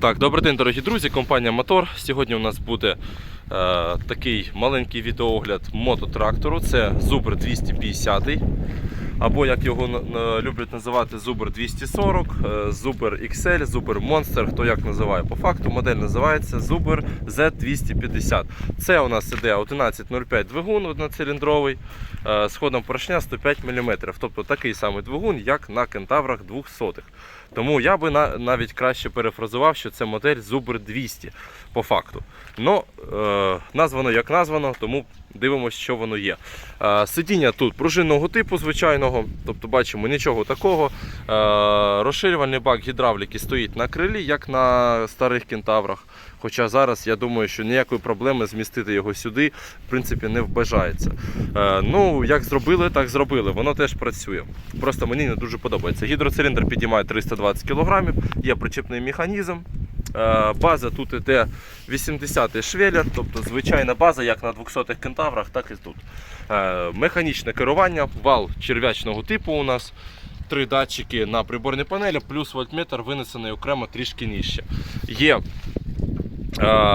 Так, добрий день, дорогі друзі, компанія Мотор. Сьогодні у нас буде е, такий маленький відеоогляд мототрактору. Це Zubr 250, або як його люблять називати Zubr 240, е, XL, Zubr Monster, хто як називає. По факту модель називається Zubr Z250. Це у нас іде 1105 двигун одноциліндровий е, з ходом поршня 105 мм. Тобто такий самий двигун, як на кентаврах 200 тому я би навіть краще перефразував, що це модель Zubr 200 по факту. Ну, е, названо як названо, тому дивимося, що воно є. Е, сидіння тут пружинного типу звичайного, тобто бачимо нічого такого. Е, розширювальний бак гідравліки стоїть на крилі, як на старих кентаврах. Хоча зараз я думаю, що ніякої проблеми змістити його сюди в принципі не вбажається. Е, ну, як зробили, так зробили. Воно теж працює. Просто мені не дуже подобається. Гідроциліндр підіймає 320 кг, є причепний механізм. Е, База тут іде 80-й швеллер, тобто звичайна база, як на 200-х кентаврах, так і тут. Е, Механічне керування, вал черв'ячного типу у нас. Три датчики на приборній панелі, плюс вольтметр винесений окремо трішки нижче. Є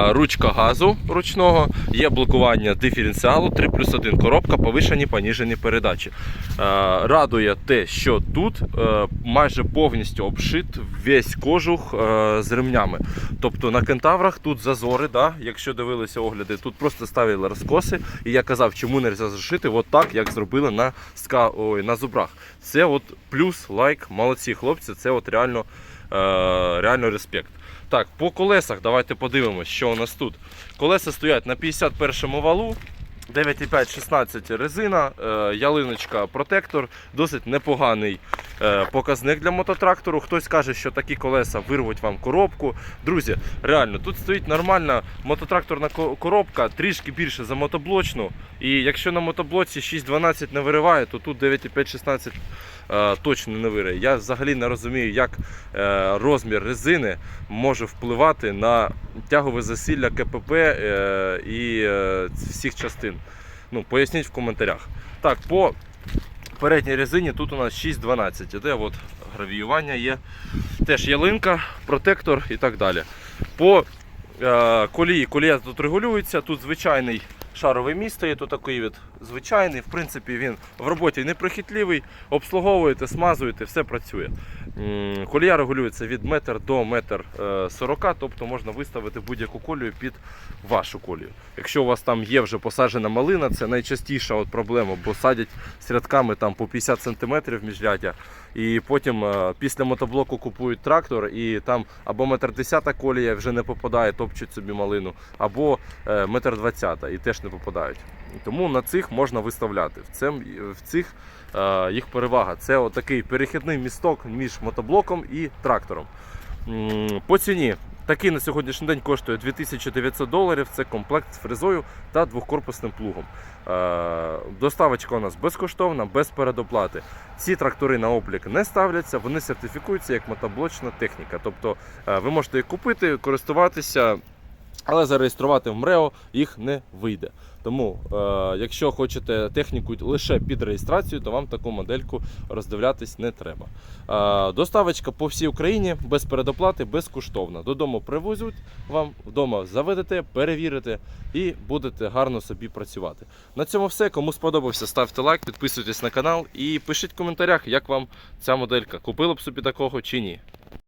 ручка газу ручного, є блокування диференціалу 3 плюс 1 коробка, повишені поніжені передачі. Е, Радує те, що тут е, майже повністю обшит весь кожух е, з ремнями. Тобто на кентаврах тут зазори, да, якщо дивилися огляди, тут просто ставили розкоси. І я казав, чому не можна зашити от так, як зробили на, ска... Ой, на зубрах. Це от плюс лайк, молодці хлопці, це от реально, е, реально респект. Так, по колесах давайте подивимось, що у нас тут. Колеса стоять на 51-му валу. 9,5-16 резина, е, ялиночка протектор, досить непоганий е, показник для мототрактору. Хтось каже, що такі колеса вирвуть вам коробку. Друзі, реально, тут стоїть нормальна мототракторна коробка, трішки більше за мотоблочну. І якщо на мотоблоці 6.12 не вириває, то тут 9,5-16 е, точно не вириє. Я взагалі не розумію, як е, розмір резини може впливати на тягове засилля КПП е, і е, всіх частин. Ну, поясніть в коментарях. Так, по передній резині тут у нас 6.12 іде, от гравіювання є. Теж ялинка, протектор і так далі. По е, колії, колія тут регулюється, тут звичайний шаровий місто, є тут такий від звичайний. В принципі, він в роботі неприхитливий, обслуговуєте, смазуєте, все працює. М, Колія регулюється від метр до метр е, 40, тобто можна виставити будь-яку колію під вашу колію. Якщо у вас там є вже посаджена малина, це найчастіша от проблема, бо садять з рядками там по 50 см міжряддя. І потім е, після мотоблоку купують трактор, і там або метр десята колія вже не попадає, топчуть собі малину, або е, метр двадцята і теж не попадають. Тому на цих можна виставляти. В, цим, в цих е, їх перевага. Це отакий перехідний місток між мотоблоком і трактором. По ціні. Такий на сьогоднішній день коштує 2900 доларів. Це комплект з фрезою та двохкорпусним плугом. Е, Доставочка у нас безкоштовна, без передоплати. Ці трактори на облік не ставляться, вони сертифікуються як мотоблочна техніка. Тобто е, ви можете їх купити, користуватися, але зареєструвати в МРЕО їх не вийде. Тому, е, якщо хочете техніку лише під реєстрацію, то вам таку модельку роздивлятись не треба. Е, доставочка по всій Україні без передоплати, безкоштовна. Додому привозять вам, вдома заведете, перевірите і будете гарно собі працювати. На цьому все. Кому сподобався, ставте лайк, підписуйтесь на канал і пишіть в коментарях, як вам ця моделька. Купили б собі такого чи ні.